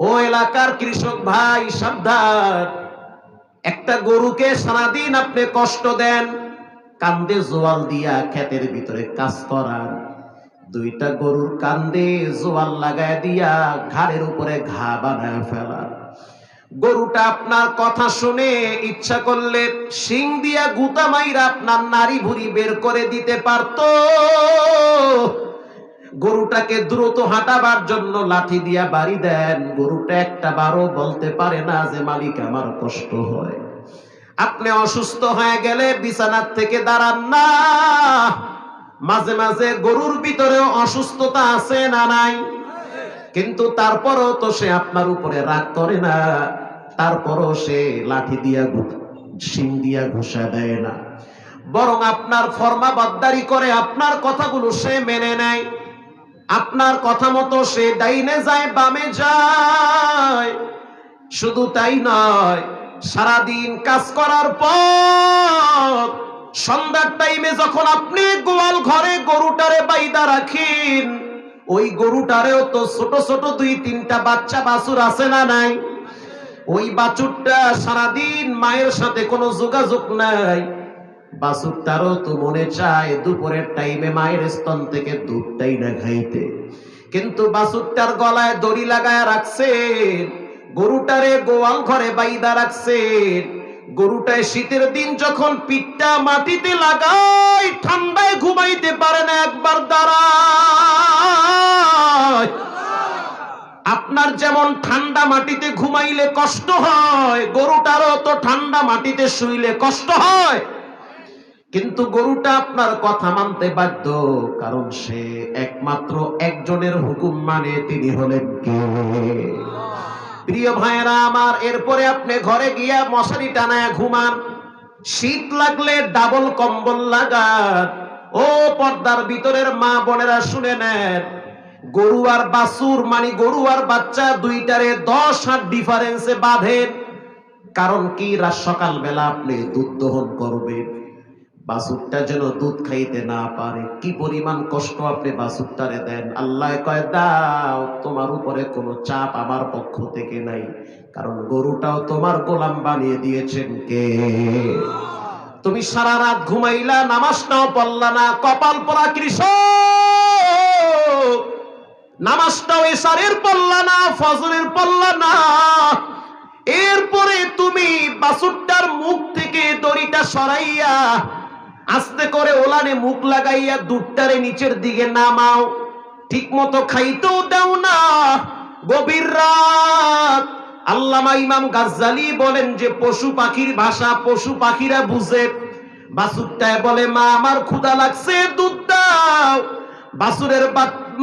ও এলাকার কৃষক ভাই, সাবধান। একটা গরুকে সারাদিন আপনি কষ্ট দেন, কান্দে জোয়াল দিয়া ক্ষেতের ভিতরে কাজ করান। দুইটা গরুর কান্দে জোয়াল লাগায় দিয়া ঘাড়ের উপরে ঘা বানায় ফেলান। গরুটা আপনার কথা শুনে ইচ্ছা করলে শিং দিয়া গুতা মাইরা আপনার নারী ভুরি বের করে দিতে পারতো। গরুটাকে দ্রুত হাঁটাবার জন্য লাঠি দিয়া বাড়ি দেন। গরুটা একটা বারও বলতে পারে না যে, মালিক, আমার কষ্ট হয়। আপনি অসুস্থ হয়ে গেলে বিছানার থেকে দাঁড়ান না। মাঝে মাঝে গরুর ভিতরেও অসুস্থতা আছে না নাই? কিন্তু তারপরও তো সে আপনার উপরে রাগ করে না। তারপরও সে লাঠি দিয়া শিং দিয়া ঘুষা দেয় না। বরং আপনার ফরমা বাদ্দারি করে আপনার কথাগুলো সে মেনে নেয়। আপনার কথা মতো সে ডাইনে যায়, বামে যায়। শুধু তাই নয়, সারাদিন কাজ করার পর সন্ধ্যার টাইমে যখন আপনি গোয়াল ঘরে গরুটারে বাইদা রাখেন, ওই গরুটারেও তো ছোট ছোট দুই তিনটা বাচ্চা বাছুর আছে না নাই? ওই বাছুরটা সারাদিন মায়ের সাথে কোনো যোগাযোগ নাই। বাছুরটারও তো মনে চায় দুপুরের টাইমে মায়ের স্তন থেকে দুধটাই না খাইতে। কিন্তু বাছুরটার গলায় দড়ি লাগায় রাখছেন, গরুটারে গোয়াল ঘরে বাইদা রাখছেন। গরুটায় শীতের দিন যখন পিঠটা মাটিতে লাগায়, ঠান্ডায় ঘুমাইতে পারে না একবার দাঁড়ায়। আপনার যেমন ঠান্ডা মাটিতে ঘুমাইলে কষ্ট হয়, গরুটারও তো ঠান্ডা মাটিতে শুইলে কষ্ট হয়। কিন্তু গরুটা আপনার কথা মানতে বাধ্য, কারণ সে একমাত্র একজনের হুকুম মানে তিনি হলেন কে? প্রিয় ভাইয়েরা আমার, এরপরে আপনি ঘরে গিয়া মশারি টানায় ঘুমান। শীত লাগলে ডাবল কম্বল লাগান। ও পর্দার ভিতরের মা বোনেরা শুনে নেন, গরু আর বাছুর মানে গরু আর বাচ্চা দুইটারে দশ হাত ডিফারেন্সে বাঁধেন। কারণ কি? রাত সকালবেলা আপনি দুধ দহন করবেন। বাসুরটা যেন দুধ খাইতে না পারে। কি পরিমাণ কষ্ট আপনি বাসুরটারে দেন? আল্লাহ কয়, দাও, তোমার উপরে কোনো চাপ আমার পক্ষ থেকে নাই। কারণ গরুটাও তোমার গোলাম বানিয়ে দিয়েছেন কে? তুমি সারা রাত ঘুমাইলা নামাজটাও পড়লা না, কপাল পরা কৃষক। নামাজটাও এসারের পড়লা না, ফজরের পড়লা না। এরপরে তুমি বাসুরটার মুখ থেকে দড়িটা সরাইয়া আস্তে করে ওলানে মুখ লাগাইয়া দুধটারে নিচের দিকে নামাও। ঠিক মতো খাইতেও দাও না। গভীর রাত। আল্লামা ইমাম গাজ্জালি বলেন যে, পশু পাখির ভাষা পশু পাখিরা বুঝে। বাসুরটায় বলে, মা, আমার ক্ষুধা লাগছে দুধ দাও বাসুরের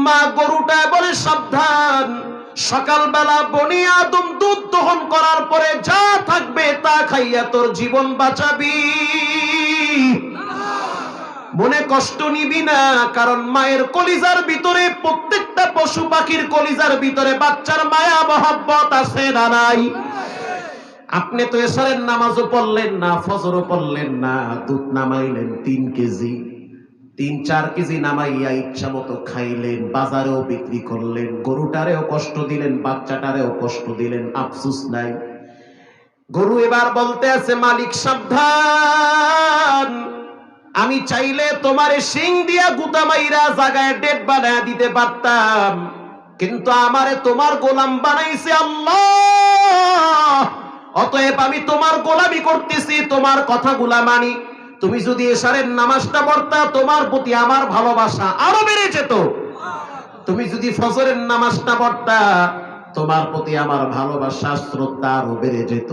মা গরুটায় বলে, সাবধান। সকালবেলা বনি আদম দুধ দহন করার পরে যা থাকবে তা খাইয়া তোর জীবন বাঁচাবি। মনে কষ্ট নিবি না, কারণ মায়ের কলিজার ভিতরে প্রত্যেকটা পশু পাখির কলিজার ভিতরে বাচ্চার মায়া মহব্বত আছে না নাই? আপনি তো এসারের নামাজও পড়লেন না, ফজরও পড়লেন না, দুধ নামাইলেন তিন কেজি, তিন চার কেজি নামাইয়া ইচ্ছা মতো খাইলেন, বাজারেও বিক্রি করলেন, গরুটারেও কষ্ট দিলেন, বাচ্চাটারেও কষ্ট দিলেন, আফসুস নাই। গরু এবার বলতে আছে, মালিক সাবধান। আমি চাইলে তোমার শিং দিয়া গুতা মাইরা জাগায় ডেট বানায় দিতে পারতাম। কিন্তু আমারে তোমার গোলাম বানাইছে আল্লাহ। অতএব আমি তোমার গোলামি করতেছি, তোমার কথাগুলা মানি। তুমি যদি এসারের নামাজটা পড়তা, তোমার প্রতি আমার ভালোবাসা আরও বেড়ে যেত। তুমি যদি ফজরের নামাজটা পড়তা, তোমার প্রতি আমার ভালোবাসা শ্রদ্ধা আরও বেড়ে যেত।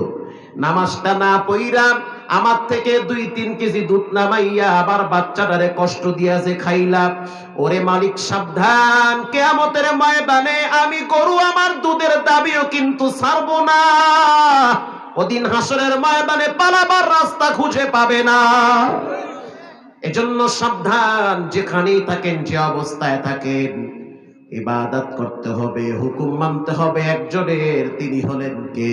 নামাজটা না পইরাম আমার থেকে দুই, তিন কেজি দুধ নামাইয়া আবার বাচ্চাটারে কষ্ট দিয়া যে খাইলাম। ওরে মালিক, সাবধান। কেয়ামতের ময়দানে আমি গরু আমার দুধের দাবিও কিন্তু ছাড়বো না। ওদিন হাসরের ময়দানে পালাবার রাস্তা খুঁজে পাবে না। এজন্য সাবধান, যেখানেই থাকেন, যে অবস্থায় থাকেন। ইবাদত করতে হবে, হুকুম মানতে হবে একজনের, তিনি হলেন কে?